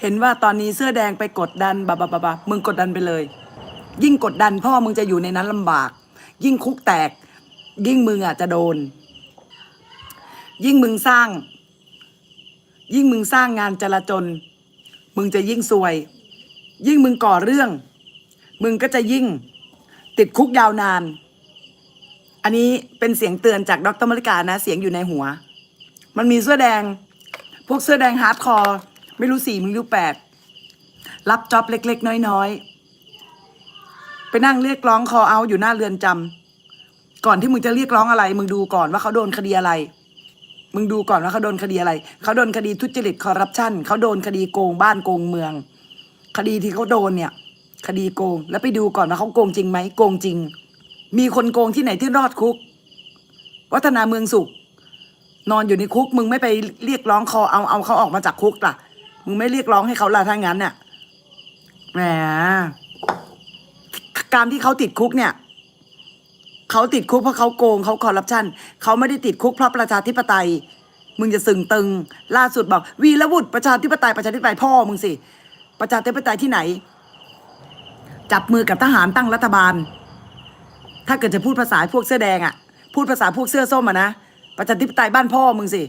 เห็นว่าตอนนี้เสื้อแดงไปกดดันบาบาบาบามึงกดดันไปเลย ยิ่งกดดันพ่อมึงจะอยู่ในนั้นลำบาก ยิ่งคุกแตก ยิ่งมึงอะจะโดน ยิ่งมึงสร้าง ยิ่งมึงสร้างงานจลาจลมึงจะยิ่งซวย ยิ่งมึงก่อเรื่อง มึงก็จะยิ่งติดคุกยาวนาน อันนี้เป็นเสียงเตือนจากดรมริกานะ เสียงอยู่ในหัว มันมีเสื้อแดง พวกเสื้อแดงฮาร์ดคอร์ ไม่รู้สี่ไม่รู้แปดรับจ็อบเล็ก ๆ น้อยๆ ไปนั่งเรียกร้องคอเอาอยู่หน้าเรือนจำก่อนที่มึงจะเรียกร้องอะไร มึงดูก่อนว่าเขาโดนคดีอะไร มึงดูก่อนว่าเขาโดนคดีอะไร เขาโดนคดีทุจริตคอร์รัปชันเขาโดนคดีโกงบ้านโกงเมือง คดีที่เขาโดนเนี่ย คดีโกง แล้วไปดูก่อนว่าเขาโกงจริงไหมโกงจริง มีคนโกงที่ไหนที่รอดคุก วัฒนาเมืองสุข นอนอยู่ในคุก มึงไม่ไปเรียกร้องคอเอาเอาเขาออกมาจากคุกล่ะ มึงไม่เรียกร้องให้เขาละถ้างั้นเนี่ยแหมการที่เขาติดคุกเนี่ยเขาติดคุกเพราะเขาโกงเขาคอร์รัปชันเขาไม่ได้ติดคุกเพราะประชาธิปไตย มึงจะสึงตึง ล่าสุดบอก วีรบุตรประชาธิปไตยประชาธิปไตยพ่อมึงสิ ประชาธิปไตยที่ไหน จับมือกับทหารตั้งรัฐบาล ถ้าเกิดจะพูดภาษาพวกเสื้อแดงอะ่ะพูดภาษาพวกเสื้อส้มอะนะประชาธิปไตยบ้านพ่อมึงสิ